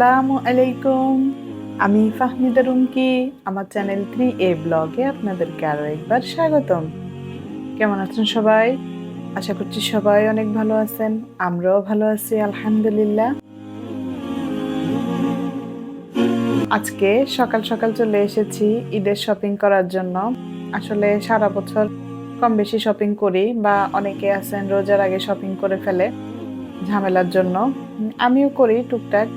আসসালামু আলাইকুম। আমি ফাহমিদা রুমকি আমার চ্যানেল থ্রি এ ব্লগে আপনাদেরকে আরও একবার স্বাগতম। কেমন আছেন সবাই? আশা করছি সবাই অনেক ভালো আছেন, আমরাও ভালো আছি, আলহামদুলিল্লাহ। আজকে সকাল সকাল চলে এসেছি ঈদের শপিং করার জন্য। আসলে সারা বছর কম বেশি শপিং করি বা অনেকে আছেন রোজার আগে শপিং করে ফেলে ঝামেলার জন্য। আমিও করি টুকটাক।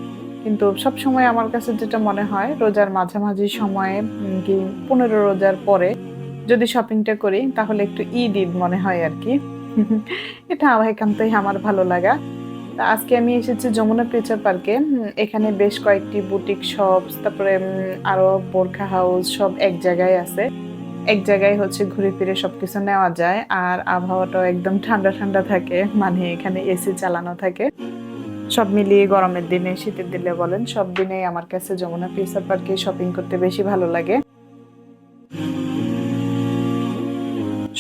কিন্তু সব সময় আমার কাছে যেটা মনে হয় রোজার মাঝামাঝি সময়ে কি পনেরো রোজার পরে যদি শপিংটা করি তাহলে একটু ঈদ ঈদ মনে হয় আর কি। এটা আমার একান্তই আমার ভালো লাগা। আজকে আমি এসেছি যমুনা ফিউচার পার্কে এখানে বেশ কয়েকটি বুটিক শপস তারপরে উম, আরও বোরখা হাউস সব এক জায়গায় আছে। এক জায়গায় হচ্ছে ঘুরে ফিরে সবকিছু নেওয়া যায় আর আবহাওয়াটাও একদম ঠান্ডা ঠান্ডা থাকে মানে এখানে এসি চালানো থাকে। সব মিলিয়ে গরমের দিনে, শীতের দিনে বলেন, সব দিনেই আমার কাছে যমুনা ফিউচার পার্কে শপিং করতে বেশি ভালো লাগে।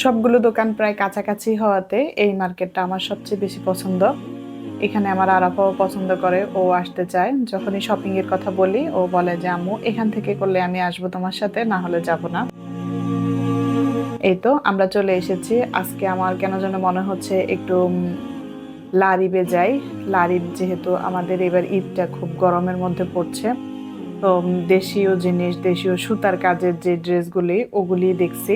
সবগুলো দোকান প্রায় কাছাকাছি হওয়াতে এই মার্কেটটা আমার সবচেয়ে বেশি পছন্দ। এখানে আমার আরাফাও পছন্দ করে, ও আসতে চায়। যখনই শপিং এর কথা বলি, ও বলে যে, আম্মু, এখান থেকে করলে আমি আসব তোমার সাথে, না হলে যাব না। এই তো আমরা চলে এসেছি। আজকে আমার কেন যেন মনে হচ্ছে একটু লারিবে যাই লারিব যেহেতু আমাদের এবার ঈদটা খুব গরমের মধ্যে পড়ছে। তো দেশীয় জিনিস, দেশীয় সুতার কাজের যে ড্রেসগুলি, ওগুলি দেখছি।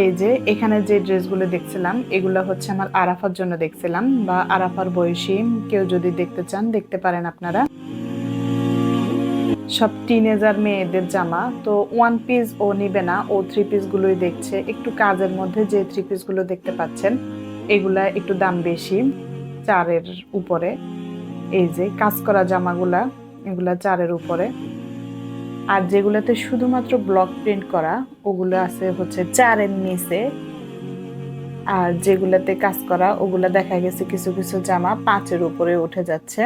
এই যে এখানে যে ড্রেসগুলো দেখছিলাম, এগুলো হচ্ছে আমার আরাফার জন্য দেখছিলাম বা আরাফার বয়সী কেউ যদি দেখতে চান, দেখতে পারেন আপনারা। সব টিনেজার মেয়েদের জামা, তো ওয়ান পিস ও নিবে না, ও থ্রি পিস গুলোই দেখছে। একটু কাজের মধ্যে যে থ্রি পিসগুলো দেখতে পাচ্ছেন, এগুলা একটু দাম বেশি, চারের উপরে। এই যে কাজ করা জামাগুলা, এগুলা চারের উপরে। আর যেগুলাতে শুধুমাত্র ব্লক প্রিন্ট করা, ওগুলো আছে হচ্ছে চারের নিচে। আর যেগুলাতে কাজ করা, ওগুলা দেখা গেছে কিছু কিছু জামা পাঁচের উপরে উঠে যাচ্ছে।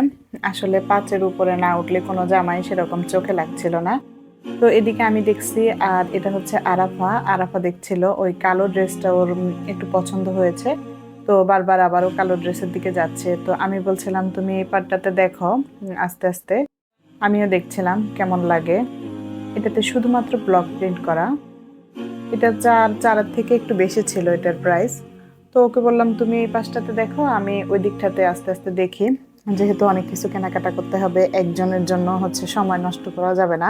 আসলে পাঁচের উপরে না উঠলে কোনো জামাই সেরকম চোখে লাগছিল না। তো এদিকে আমি দেখছি, আর এটা হচ্ছে আরাফা। আরাফা দেখছিল ওই কালো ড্রেসটা ওর একটু পছন্দ হয়েছে। তো বারবার আবারও কালো ড্রেসের দিকে যাচ্ছে। তো আমি বলছিলাম, তুমি এই পাটটাতে দেখো আস্তে আস্তে। আমিও দেখছিলাম, কেমন লাগে। এটাতে শুধুমাত্র ব্লক প্রিন্ট করা। এটা চার, চারের থেকে একটু বেশি ছিল এটার প্রাইস। তো ওকে বললাম, তুমি এই পাশটাতে দেখো, আমি ওই দিকটাতে আস্তে আস্তে দেখি। যেহেতু অনেক কিছু কেনাকাটা করতে হবে, একজনের জন্য হচ্ছে সময় নষ্ট করা যাবে না।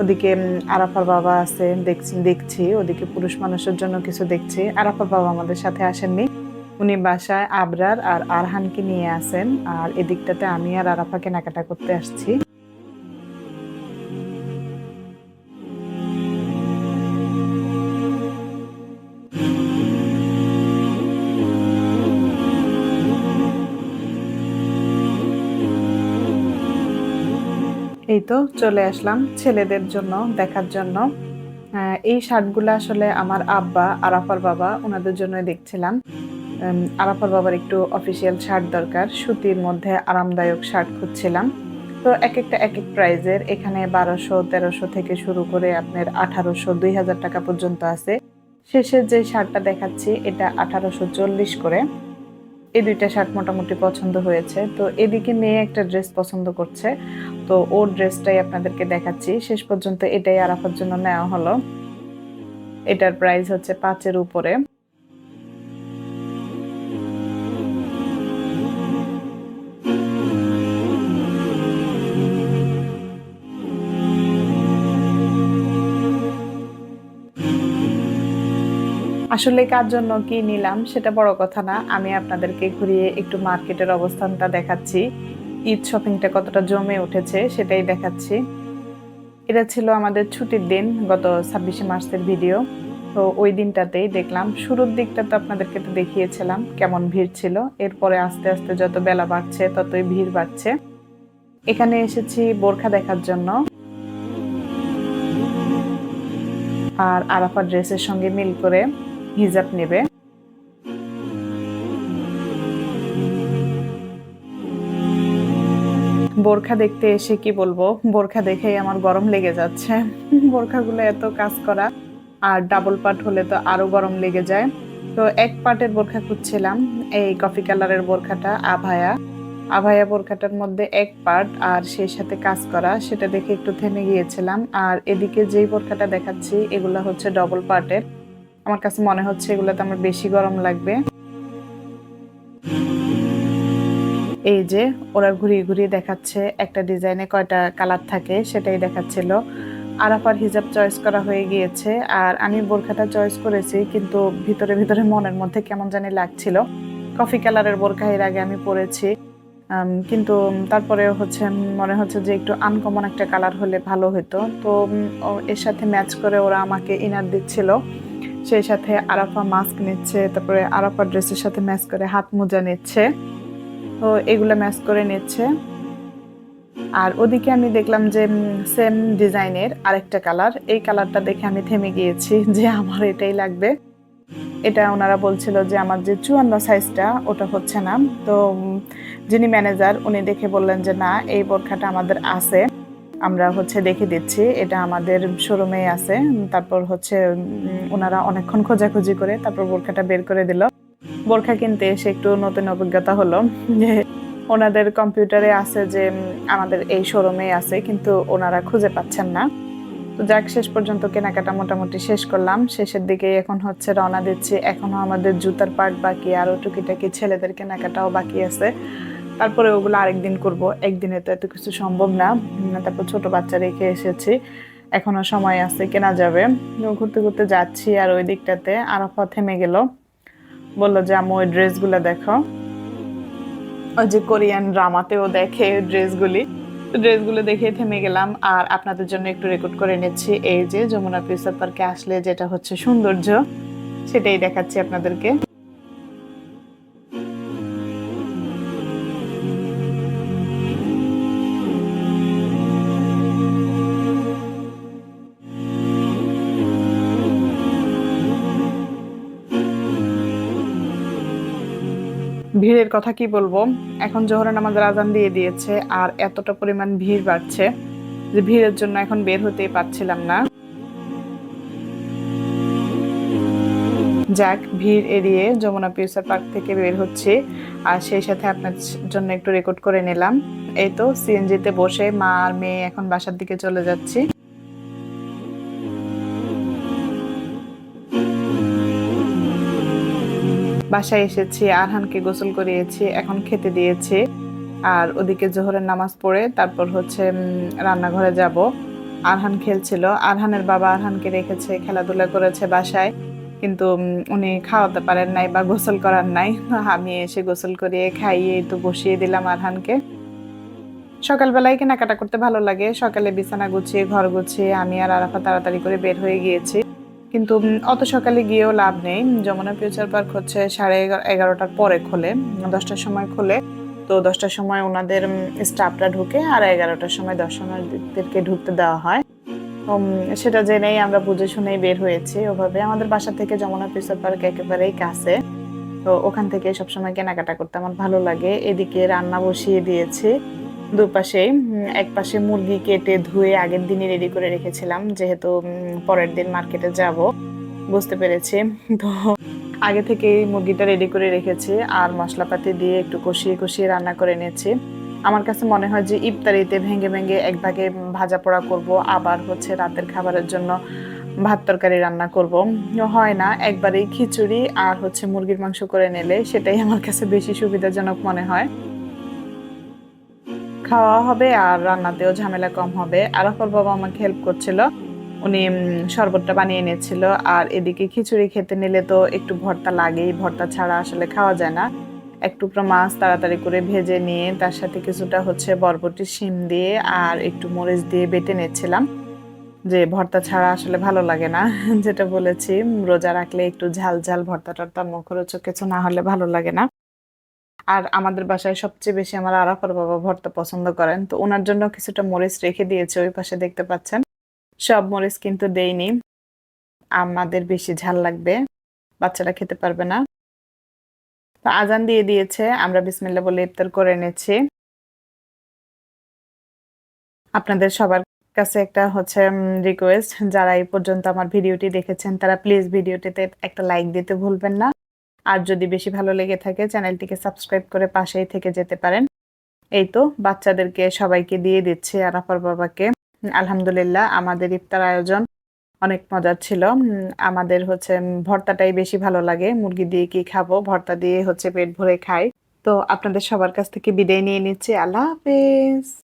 ওদিকে আরাফার বাবা আছে, দেখছি দেখছি। ওদিকে পুরুষ মানুষের জন্য কিছু দেখছি। আরাফার বাবা আমাদের সাথে আসেননি। উনি বাসায় আবরার আর আরহানকে নিয়ে আসেন। আর এদিকটাতে আমি আর আরাফা কেনাকাটা করতে আসছি। এই তো চলে আসলাম ছেলেদের জন্য, দেখার জন্য। এই শার্টগুলো আসলে আমার আব্বা, আরাফার বাবা, ওনাদের জন্য দেখছিলাম। আরাফার বাবার একটু অফিসিয়াল শার্ট দরকার, সুতির মধ্যে আরামদায়ক শার্ট খুঁজছিলাম। তো এক একটা এক এক প্রাইজের, এখানে বারোশো, তেরোশো থেকে শুরু করে আপনার আঠারোশো, দুই হাজার টাকা পর্যন্ত আছে। শেষের যে শার্টটা দেখাচ্ছি, এটা আঠারোশো চল্লিশ করে। এই দুইটা শার্ট মোটামুটি পছন্দ হয়েছে। তো এদিকে মেয়ে একটা ড্রেস পছন্দ করছে। তো ওর ড্রেসটাই আপনাদেরকে দেখাচ্ছি। শেষ পর্যন্ত এটাই আরাফার জন্য নেওয়া হলো। এটার প্রাইস হচ্ছে পাঁচের উপরে। আসলে কার জন্য কি নিলাম সেটা বড় কথা না। আমি আপনাদেরকে ঘুরিয়ে একটু মার্কেটের অবস্থানটা দেখাচ্ছি। ঈদ শপিংটা কতটা জমে উঠেছে সেটাই দেখাচ্ছি। এটা ছিল আমাদের ছুটির দিন, গত ছাব্বিশে মার্চের ভিডিও। তো ওই দিনটাতেই দেখলাম, শুরুর দিকটা তো আপনাদেরকে তো দেখিয়েছিলাম, কেমন ভিড় ছিল। এরপরে আস্তে আস্তে যত বেলা বাড়ছে, ততই ভিড় বাড়ছে। এখানে এসেছি বোরখা দেখার জন্য। আর আরাফা ড্রেসের সঙ্গে মিল করে। হিজাব নেবে। বোরখা দেখতে এসে কি বলব? বোরখা দেখেই আমার গরম লেগে যাচ্ছে। বোরখাগুলো এত কাজ করা, আর ডাবল পার্ট হলে তো আরও গরম লেগে যায়। তো এক পার্টের বোরখা খুঁজছিলাম, এই কফি কালারের বোরখাটা, আভায়া। আভায়া বোরখাটার মধ্যে এক পার্ট আর সেই সাথে কাজ করা, সেটা দেখে একটু থেমে গিয়েছিলাম। আর এদিকে যেই বোরখাটা দেখাচ্ছি, এগুলা হচ্ছে ডবল পার্টের আমার কাছে মনে হচ্ছে এগুলোতে আমার বেশি গরম লাগবে। এই যে ওরা ঘুরিয়ে ঘুরিয়ে দেখাচ্ছে, একটা ডিজাইনে কয়টা কালার থাকে সেটাই দেখাচ্ছিল। আরাফার হিজাব চয়েস করা হয়ে গিয়েছে আর আমি বোরখাটা চয়েস করেছি, কিন্তু ভিতরে ভিতরে মনের মধ্যে কেমন জানি লাগছিল। কফি কালারের বোরখা এর আগে আমি পরেছি কিন্তু তারপরে হচ্ছে মনে হচ্ছে যে একটু আনকমন একটা কালার হলে ভালো হতো। তো এর সাথে ম্যাচ করে ওরা আমাকে ইনার দিচ্ছিল। সেই সাথে আরাফা মাস্ক নিচ্ছে, তারপরে আরাফা ড্রেসের সাথে ম্যাচ করে হাত মোজা নিচ্ছে। তো এগুলো ম্যাচ করে নিচ্ছে। আর ওদিকে আমি দেখলাম যে সেম ডিজাইনের আরেকটা কালার এই কালারটা দেখে আমি থেমে গিয়েছি যে আমার এটাই লাগবে। এটা ওনারা বলছিল যে, আমার যে চুয়ান্ন সাইজটা ওটা হচ্ছে না। তো যিনি ম্যানেজার উনি দেখে বললেন যে, না, এই বোরখাটা আমাদের আছে। আমরা হচ্ছে দেখে দিচ্ছি, এটা আমাদের শোরুমে আছে, তারপর হচ্ছে ওনারা অনেকক্ষণ খোঁজাখুঁজি করে তারপর বোরখাটা বের করে দিল। বোরখা কিনতে এসে একটু নতুন অভিজ্ঞতা হলো যে ওনাদের কম্পিউটারে আছে যে আমাদের এই শোরুমে আছে, কিন্তু ওনারা খুঁজে পাচ্ছেন না। তো যাক, শেষ পর্যন্ত কেনাকাটা মোটামুটি শেষ করলাম। শেষের দিকে এখন হচ্ছে রওনা দিচ্ছি। এখনও আমাদের জুতার পার্ট বাকি, আরও টুকিটাকি ছেলেদের কেনাকাটাও বাকি আছে। তারপরে ওগুলো আরেকদিন করব। একদিনে তো এত কিছু সম্ভব না। তারপর ছোট বাচ্চা রেখে এসেছি। এখনও সময় আছে, কেনা যাবে। ঘুরতে ঘুরতে যাচ্ছি আর ওই দিকটাতে আরাফা থেমে গেল। বলল যে আমি ওই ড্রেসগুলো দেখো। ওই যে কোরিয়ান ড্রামাতেও দেখে ড্রেসগুলি। ড্রেসগুলো দেখে থেমে গেলাম আর আপনাদের জন্য একটু রেকর্ড করে নিচ্ছি। এই যে যমুনা ফিউচার পার্কে আসলে যেটা হচ্ছে সৌন্দর্য, সেটাই দেখাচ্ছি আপনাদেরকে। ভিড়ের কথা কি বলব? এখন জোহরের নামাজের আজান দিয়ে দিয়েছে আর এতটা পরিমাণ ভিড় বাড়ছে যে ভিড়ের জন্য এখন বের হতেই পারছিলাম না। যাক, ভিড় এড়িয়ে যমুনা পিউসার পার্ক থেকে বের হচ্ছে আর সেই সাথে আপনার জন্য একটু রেকর্ড করে নিলাম। এই তো সিএনজিতে বসে মা আর মেয়ে এখন বাসার দিকে চলে যাচ্ছি। বাসায় এসেছি, আরহানকে গোসল করিয়েছি, এখন খেতে দিয়েছি। আর ওদিকে জোহরের নামাজ পড়ে তারপর হচ্ছে রান্নাঘরে যাব। আরহান খেলছিল। আরহানের বাবা আরহানকে রেখেছে, খেলাধুলা করেছে বাসায়। কিন্তু উনি খাওয়াতে পারেন নাই বা গোসল করার নাই। আমি এসে গোসল করিয়ে খাইয়ে তো বসিয়ে দিলাম আরহানকে। সকালবেলায় কেনাকাটা করতে ভালো লাগে। সকালে বিছানা গুছিয়ে, ঘর গুছিয়ে আমি আর আরাফা তাড়াতাড়ি করে বের হয়ে গিয়েছি। কিন্তু অত সকালে গিয়েও লাভ নেই। যমুনা ফিউচার পার্ক হচ্ছে সাড়ে এগারো- এগারোটার পরে খোলে, দশটার সময় খোলে। তো দশটার সময় ওনাদের স্টাফরা ঢুকে আর এগারোটার সময় দর্শনার্থীদেরকে ঢুকতে দেওয়া হয়। সেটা জেনেই আমরা বুঝে শুনেই বের হয়েছি ওভাবে। আমাদের বাসা থেকে যমুনা ফিউচার পার্ক একেবারেই কাছে। তো ওখান থেকে সবসময় কেনাকাটা করতে আমার ভালো লাগে। এদিকে রান্না বসিয়ে দিয়েছি। দুপাশেই উম, এক পাশে মুরগি কেটে ধুয়ে আগের দিনই রেডি করে রেখেছিলাম যেহেতু পরের দিন মার্কেটে যাব। বুঝতে পেরেছি। তো আগে থেকে মুরগিটা রেডি করে রেখেছি আর মশলাপাতি দিয়ে একটু কষিয়ে কষিয়ে রান্না করে নিয়েছি। আমার কাছে মনে হয় যে ইফতারিতে ভেঙে ভেঙে এক ভাগে ভাজা পোড়া করব আবার হচ্ছে রাতের খাবারের জন্য ভাত তরকারি রান্না করব। হয় না একবারেই খিচুড়ি আর হচ্ছে মুরগির মাংস করে নিলে সেটাই আমার কাছে বেশি সুবিধাজনক মনে হয়। খাওয়া হবে আর রান্নাতেও ঝামেলা কম হবে। আরাফার বাবা আমাকে হেল্প করছিল। উনি শরবতটা বানিয়ে এনেছিল। আর এদিকে খিচুড়ি খেতে নিলে তো একটু ভর্তা লাগেই, ভর্তা ছাড়া আসলে খাওয়া যায় না। এক টুকরো মাছ তাড়াতাড়ি করে ভেজে নিয়ে তার সাথে কিছুটা হচ্ছে বরবটি শিম দিয়ে আর একটু মরিচ দিয়ে বেটে নিচ্ছিলাম। যে ভর্তা ছাড়া আসলে ভালো লাগে না, যেটা বলেছি রোজা রাখলে একটু ঝাল ঝাল ভর্তা টর্তা মুখরোচক কিছু না হলে ভালো লাগে না। আর আমাদের বাসায় সবচেয়ে বেশি আমার আরাফার বাবা ভর্তা পছন্দ করেন, তো ওনার জন্য কিছুটা মরিচ রেখে দিয়েছে, ওই পাশে দেখতে পাচ্ছেন। সব মরিচ কিন্তু দেইনি। আমাদের বেশি ঝাল লাগবে, বাচ্চারা খেতে পারবে না। তো আজান দিয়ে দিয়েছে, আমরা বিসমিল্লা বলে ইফতার করে এনেছি। আপনাদের সবার কাছে একটা হচ্ছে রিকোয়েস্ট যারা এই পর্যন্ত আমার ভিডিওটি দেখেছেন, তারা প্লিজ ভিডিওটিতে একটা লাইক দিতে ভুলবেন না। আর যদি বেশি ভালো লেগে থাকে, চ্যানেলটিকে সাবস্ক্রাইব করে পাশেই থেকে যেতে পারেন। এই তো, বাচ্চাদেরকে সবাইকে দিয়ে দিচ্ছে আরাফার বাবাকে। আলহামদুলিল্লাহ, আমাদের ইফতার আয়োজন অনেক মজার ছিল। আমাদের হচ্ছে ভর্তাটাই বেশি ভালো লাগে। মুরগি দিয়ে কি খাব? ভর্তা দিয়ে হচ্ছে পেট ভরে খাই। তো আপনাদের সবার কাছ থেকে বিদায় নিয়ে নিচ্ছি। আল্লাহ হাফেজ।